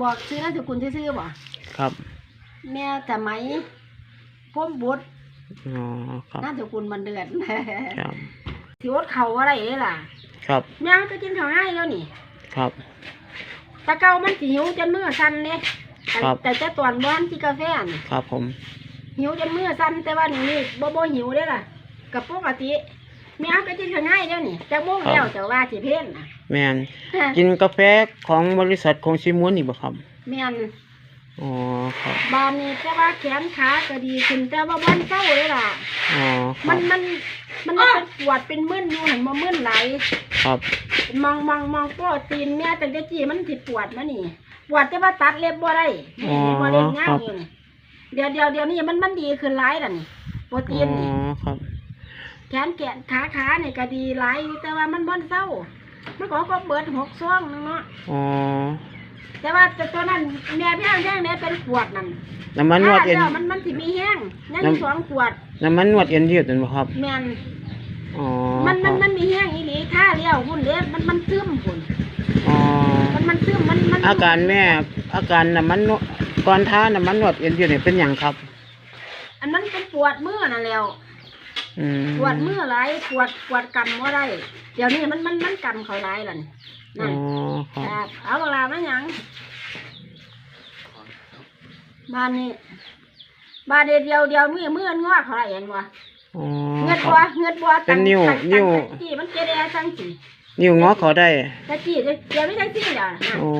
บอกซื้อนามสกุลซื่อๆบ่ครับแม่สมัยพ่มบุตรอ๋อครับนามสกุลมันเดือนครับสิอดเขาอะไรเลยล่ะ ครับย่างก็กินข้าวง่ายแล้วนี่ ครับแตะเกามันสิหิวจนมือสั่นเด้แต่ครับ แต่จะตอนบ้านที่กาแฟนี่ครับผมหิวจนมือสั่นแต่ว่านี่นี่บ่บ่หิวเด้อล่ะกับปกติแม่ก็กินข้าวง่ายแล้วนี่จักโมงแล้วแต่ว่าสิเพ่นน่ะ แมนกินกาแฟของบริษัทคงซิม้วนนี่บ่ครับแม่นอ๋อครับบานนี้แต่ว่าแขนขาก็ดีขึ้นแต่ว่าบ้านเศร้าเลยล่ะ อ๋อคมัรันบมันมันเป็นปวดเป็นมึนอยู่หันมามึนไหลายครับมองมองมองโปรตีนแม่แต่เด็กจีมันสิปวดมานี่ปวดแต่ว่าตัดเล็บบ่ได้อ๋อบ่เล็บง่าครัยบอยู่นี่เดี๋ยวเดี๋ยวเดี๋ยวนี้มันมันดีขึ้นหลายแล้วนี่โปรอ๋ตีนนี่อครับแขนแขนขาขาเนี่ยก็ดีหลายอยู่แต่ว่ามันบ่เศร้า มันก็ก็เบิดหกซ่องนึงเนาะอ๋อแต่ว่าแต่ตัวนั้นแม่พี่อ้างแท่งเนี่ยเป็นขวดนั่นน้ำมันนวดเอ็นถ้าแล้วมันมันสิมีแห้งยังมีน้ำสองขวดน้ำมันนวดเอ็นยืดนั่นบ่ครับแม่นอ๋อมันคมัรันบมันมีแห้งอีหลีท่าเลี้ยวหุ่นเล็บมันมันซึมหุ่นอ๋อมันมันซึมมันมันอาการแม่ อาการน้ำมันนวดก่อนท้าน้ำมันนวดเอ็นยืดนี่เป็นหยังครับ อันนั้นเป็นปวดมือนั่นแหล้ว อืมปวดมือหลายปวดปวดกำว่าได้ เดี๋ยวนี้มันมันมันกำเขาหลายแล้วนี่อ๋นั่อนคครับรับเอาเวลามาหยังบ้านนี้บ้านเดียวเดียวเดียวมือมืองอเขาไรเห็นบ่อ๋อเงือดคบัวรับ เงือดบัวเป็นนิ้วตั้งนิ้ว ตั้งจี้มันเจดแอทั้งจี้นิ้วงอเขาได้ ตะจี้เดี๋ยวไม่ทั้งจี้เดี๋ยวนั่นอ๋อ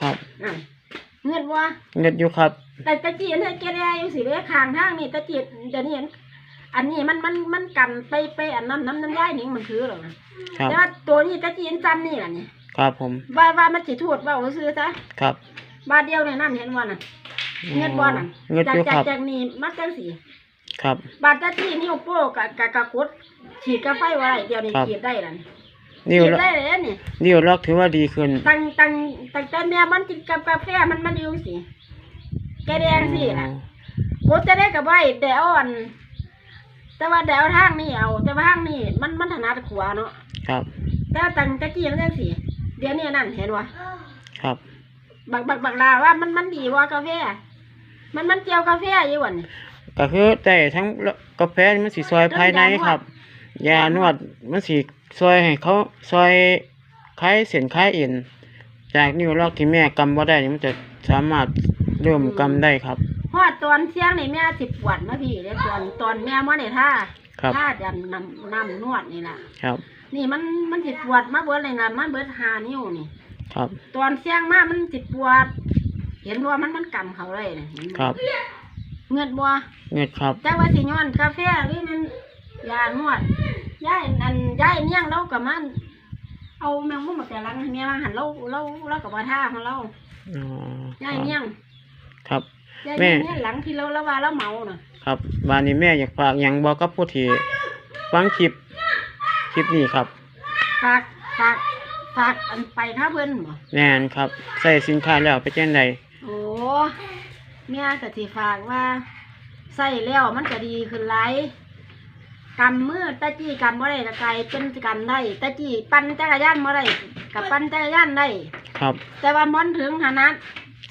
ครับนั่นเงือดบัวเงิดอยู่ครับ แต่ตะจี้เนี่ยเจดแอยังสิเลยข้างทางนี่ตะจี้เดี๋ยวนี้เห็น อันนี้มันมันมันกันไปไปอันนั้นน้ำน้ำย่ายนี่มันคือหรอกนะครับ แต่ว่าตัวนี้ตะจี้จำนี่แหละนี่ครับผม ว่าว่ามันสิถูดว่าซื้อซะครับบาทเดียวเนี่ยนั่นเห็นว่าน่ะเงือดบัวน่ะเงิดจากอยู่จาคกรับจากนี่มาจังสีครับ บาทตะจี้นิ้วโป้กับกับกับกดฉีดกาไฟว่าไรเดียวนี่ครับ ฉีดได้แล้วนี่นิ้วฉีดล็อกได้เลยนี่ นิ้วล็อกถือว่าดีขึ้น ตั้งตั้งตั้งแต่แม่มันกินกับกาแฟมันมันอยู่สิแกแดงสิล่ะกดจะได้กับไว้แต่อ่อน แต่ว่าแดวทางนี่เอา แต่ว่าทางนี่มันมันถนัดขวาเนาะครับ แต่ว่าตั้งตะกี้มันจังสิเดี๋ยวนี้นั่นเห็นวะครับบักบักบักลาว่ามันมันดีกว่ากาแฟ มันมันเกี่ยวกาแฟอยู่วันนี้ก็คือแต่ทั้งกาแฟมันสิซอยภายในครับยานวดมันสิซอยให้เขาซอยคลายเส้นคลายเอ็นจากนิ้วล็อกที่แม่กำบ่ได้นี่มันจะสามารถเริ่มกำได้ครับ ฮอดตอนเที่ยงนี่แม่สิปวดมาพี่เด้ตอนตอนแม่มาในท่าครับ ท่าจะนำนำนวดนี่ล่ะ ครับ นี่มันมันสิปวดมาเบิดเลยนะมันเบิดหานิ้วนี่ ครับ ตอนเที่ยงมามันสิปวด เห็นว่ามันมันกำเขาเลยนะเห็นไหมครับเงือดบัวเงิดครับ แต่ว่าสิย้อนกาแฟหรือมันยานวดยายอันยายเนี่ยงเรากับมัน เอาแมงมุมมาแต่ลังให้แม่ว่าหันเราเราเรากับมาท่าของเราอ๋อยายเนี่ยงครับ ยายแม่เนี่ยหลังที่เราละว่าเราเมาน่ะครับบ้านนี้แม่อยากฝากหยังบอกกับผู้ที่ฟังคลิปคลิปนี้ครับ ฝากฝากฝากอันไปท่าเพิ่นบ่แน่นครับใส่สินค้าแล้วไปแจ้งใดโอ้เมียก็สิฝากว่าใส่แล้วมันก็ดีขึ้นหลายกำมือตะจี้กำบ่ได้ก็กลายเป็นกำได้ตะจี้ปั่นจักรยานบ่ได้กับปั่นจักรยานได้ ครับ แต่ว่ามันถึงขนาด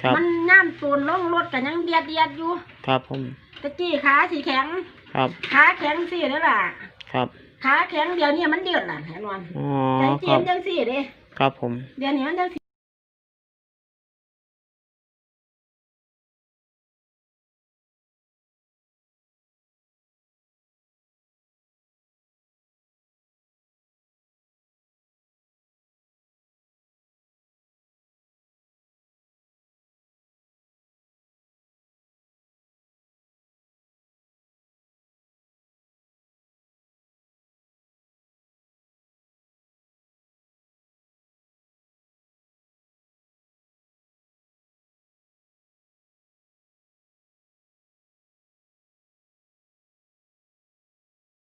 ครับ มันย่ามตูนลงรถก็ยังเบียดเบียดอยู่ครับผม ตะจี้ขาสีแข็งครับ ขาแข็งสิเด้อล่ะครับ ขาแข็งเดี๋ยวนี้มันเดือดล่ะเห็นวันอ๋อแต่คจีรันบจังสี่เด้ครับผม เดี๋ยวนี้มันจังสิ